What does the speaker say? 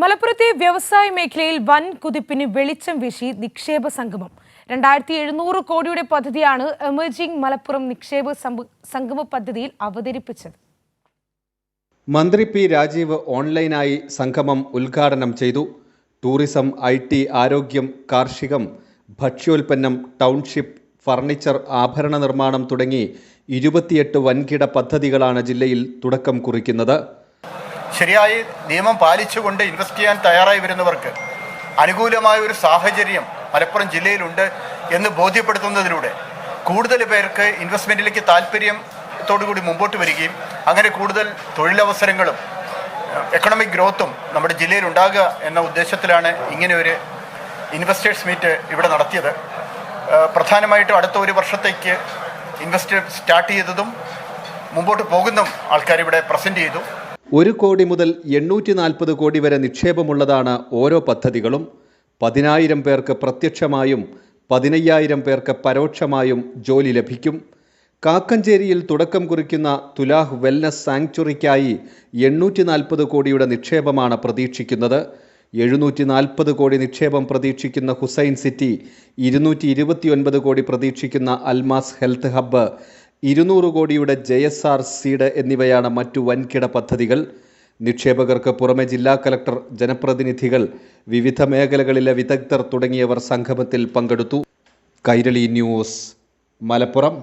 മലപ്പുറത്തെ വ്യവസായ മേഖലയിൽ വൻ കുതിപ്പിന് വെളിച്ചം വീശി നിക്ഷേപ സംഗമം. രണ്ടായിരത്തി എഴുന്നൂറ് കോടിയുടെ പദ്ധതിയാണ് എമർജിംഗ് മലപ്പുറം നിക്ഷേപ സംഗമ പദ്ധതിയിൽ അവതരിപ്പിച്ചത്. മന്ത്രി പി രാജീവ് ഓൺലൈനായി സംഗമം ഉദ്ഘാടനം ചെയ്തു. ടൂറിസം ഐ ടി ആരോഗ്യം കാർഷികം ഭക്ഷ്യോൽപ്പന്നം ടൗൺഷിപ്പ് ഫർണിച്ചർ ആഭരണ നിർമ്മാണം തുടങ്ങി ഇരുപത്തിയെട്ട് വൻകിട പദ്ധതികളാണ് ജില്ലയിൽ തുടക്കം കുറിക്കുന്നത്. ശരിയായി നിയമം പാലിച്ചുകൊണ്ട് ഇൻവെസ്റ്റ് ചെയ്യാൻ തയ്യാറായി വരുന്നവർക്ക് അനുകൂലമായ ഒരു സാഹചര്യം മലപ്പുറം ജില്ലയിലുണ്ട് എന്ന് ബോധ്യപ്പെടുത്തുന്നതിലൂടെ കൂടുതൽ പേർക്ക് ഇൻവെസ്റ്റ്മെന്റിലേക്ക് താല്പര്യത്തോടുകൂടി മുമ്പോട്ട് വരികയും അങ്ങനെ കൂടുതൽ തൊഴിലവസരങ്ങളും എക്കണോമിക് ഗ്രോത്തും നമ്മുടെ ജില്ലയിൽ ഉണ്ടാകുക എന്ന ഉദ്ദേശത്തിലാണ് ഇങ്ങനെ ഒരു ഇൻവെസ്റ്റേഴ്സ് മീറ്റ് ഇവിടെ നടത്തിയത്. പ്രധാനമായിട്ടും അടുത്ത ഒരു വർഷത്തേക്ക് ഇൻവെസ്റ്റ് സ്റ്റാർട്ട് ചെയ്തതും മുമ്പോട്ട് പോകുന്നതും ആൾക്കാർ ഇവിടെ പ്രസന്റ് ചെയ്തു. ഒരു കോടി മുതൽ എണ്ണൂറ്റി നാൽപ്പത് കോടി വരെ നിക്ഷേപമുള്ളതാണ് ഓരോ പദ്ധതികളും. പതിനായിരം പേർക്ക് പ്രത്യക്ഷമായും പതിനയ്യായിരം പേർക്ക് പരോക്ഷമായും ജോലി ലഭിക്കും. കാക്കഞ്ചേരിയിൽ തുടക്കം കുറിക്കുന്ന തുലാഹ് വെൽനസ് സാങ്ച്വറിക്കായി എണ്ണൂറ്റി നാൽപ്പത് കോടിയുടെ നിക്ഷേപമാണ് പ്രതീക്ഷിക്കുന്നത്. എഴുന്നൂറ്റി നാൽപ്പത് കോടി നിക്ഷേപം പ്രതീക്ഷിക്കുന്ന ഹുസൈൻ സിറ്റി ഇരുന്നൂറ്റി ഇരുപത്തിയൊൻപത് കോടി പ്രതീക്ഷിക്കുന്ന അൽമാസ് ഹെൽത്ത് ഹബ്ബ് ഇരുന്നൂറ് കോടിയുടെ ജെ എസ് ആർ സീഡ് എന്നിവയാണ് മറ്റു വൻകിട പദ്ധതികൾ. നിക്ഷേപകർക്ക് പുറമെ ജില്ലാ കലക്ടർ ജനപ്രതിനിധികൾ വിവിധ മേഖലകളിലെ വിദഗ്ധർ തുടങ്ങിയവർ സംഗമത്തിൽ പങ്കെടുത്തു. കൈരളി ന്യൂസ് മലപ്പുറം.